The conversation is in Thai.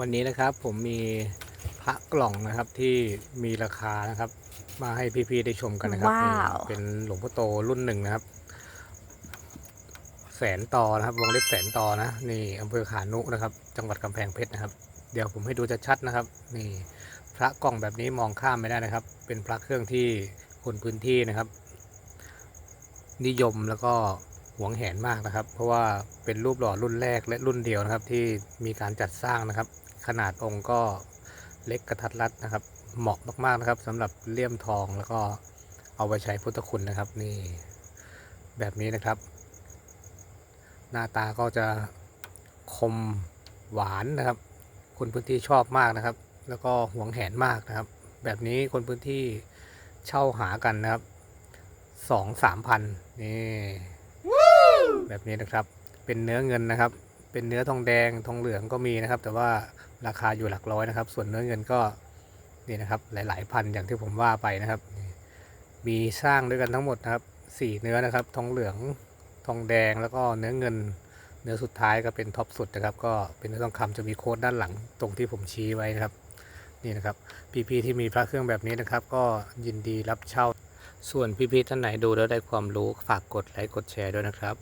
วันนี้นะครับผมมีพระกล่องนะครับที่มีราคานะครับ มาให้พี่ๆได้ชมกันนะครับ ว้าวนี่เป็นหลวงพ่อโตรุ่นหนึ่งนะครับ แสนตอนะครับ วงเล็บแสนตอนะนี่อำเภอขานุนะครับ จังหวัดกำแพงเพชรนะครับ เดี๋ยวผมให้ดูชัดๆนะครับ นี่ พระกล่องแบบนี้มองข้ามไม่ได้นะครับ เป็นพระเครื่องที่คนพื้นที่นะครับ นิยมแล้วก็ หวงแหนมากนะครับ เพราะว่าเป็นรูปหล่อรุ่นแรกและรุ่นเดียวนะครับ ที่มีการจัดสร้างนะครับ ขนาดองค์ก็เล็กกระทัดรัดนะครับ เหมาะมากๆนะครับสำหรับเลี่ยมทองแล้วก็เอาไปใช้พุทธคุณนะครับ นี่แบบนี้นะครับ หน้าตาก็จะคมหวานนะครับ คนพื้นที่ชอบมากนะครับ แล้วก็หวงแหนมากนะครับ แบบนี้คนพื้นที่เช่าหากันนะครับสองสามพันนี่ แบบนี้นะครับ เป็นเนื้อเงินนะครับ เป็นเนื้อทองแดงทองเหลืองก็มีนะครับ แต่ว่าราคาอยู่หลักร้อยนะครับ ส่วนเนื้อเงินก็นี่นะครับ หลาย ๆ พันอย่างที่ผมว่าไปนะครับ มีสร้างด้วยกันทั้งหมดนะครับสี่เนื้อนะครับ ทองเหลืองทองแดงแล้วก็เนื้อเงิน เนื้อสุดท้ายก็เป็นท็อปสุดนะครับ ก็เป็นเนื้อทองคำจะมีโค้ดด้านหลังตรงที่ผมชี้ไว้นะครับนี่นะครับพี่ๆที่มีพระเครื่องแบบนี้นะครับ ก็ยินดีรับเช่าส่วนพี่ๆท่านไหนดูแล้วได้ความรู้ฝากกดไลค์กดแชร์ด้วยนะครับ